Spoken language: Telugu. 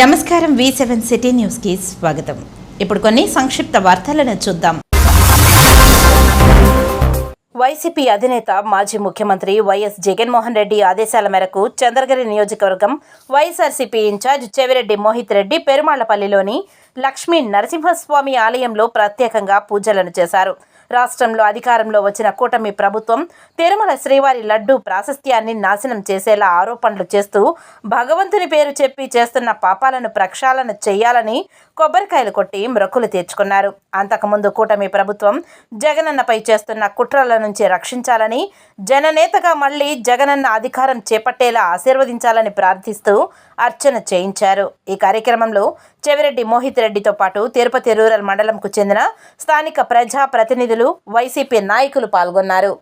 నమస్కారం వి సెవెన్ సిటీ న్యూస్కి స్వాగతం. ఇప్పుడు కొన్ని సంక్షిప్త వార్తలను చూద్దాం. వైసీపీ అధినేత మాజీ ముఖ్యమంత్రి వైఎస్ జగన్మోహన్ రెడ్డి ఆదేశాల మేరకు చంద్రగిరి నియోజకవర్గం వైఎస్ఆర్సీపీ ఇన్ఛార్జ్ చెవిరెడ్డి మోహిత్ రెడ్డి పెరుమాళ్ళపల్లిలోని లక్ష్మీ నరసింహస్వామి ఆలయంలో ప్రత్యేకంగా పూజలను చేశారు. రాష్ట్రంలో అధికారంలో వచ్చిన కూటమి ప్రభుత్వం తిరుమల శ్రీవారి లడ్డు ప్రాశస్త్యాన్ని నాశనం చేసేలా ఆరోపణలు చేస్తూ భగవంతుని పేరు చెప్పి చేస్తున్న పాపాలను ప్రక్షాళన చేయాలని కొబ్బరికాయలు కొట్టి మ్రొక్కులు తీర్చుకున్నారు. అంతకుముందు కూటమి ప్రభుత్వం జగనన్నపై చేస్తున్న కుట్రల నుంచి రక్షించాలని జననేతగా మళ్ళీ జగనన్న అధికారం చేపట్టేలా ఆశీర్వదించాలని ప్రార్థిస్తూ అర్చన చేయించారు. ఈ కార్యక్రమంలో చెవిరెడ్డి మోహిత్ రెడ్డితో పాటు తిరుపతి రూరల్ మండలంకు చెందిన స్థానిక ప్రజా ప్రతినిధులు వైసీపీ నాయకులు పాల్గొన్నారు.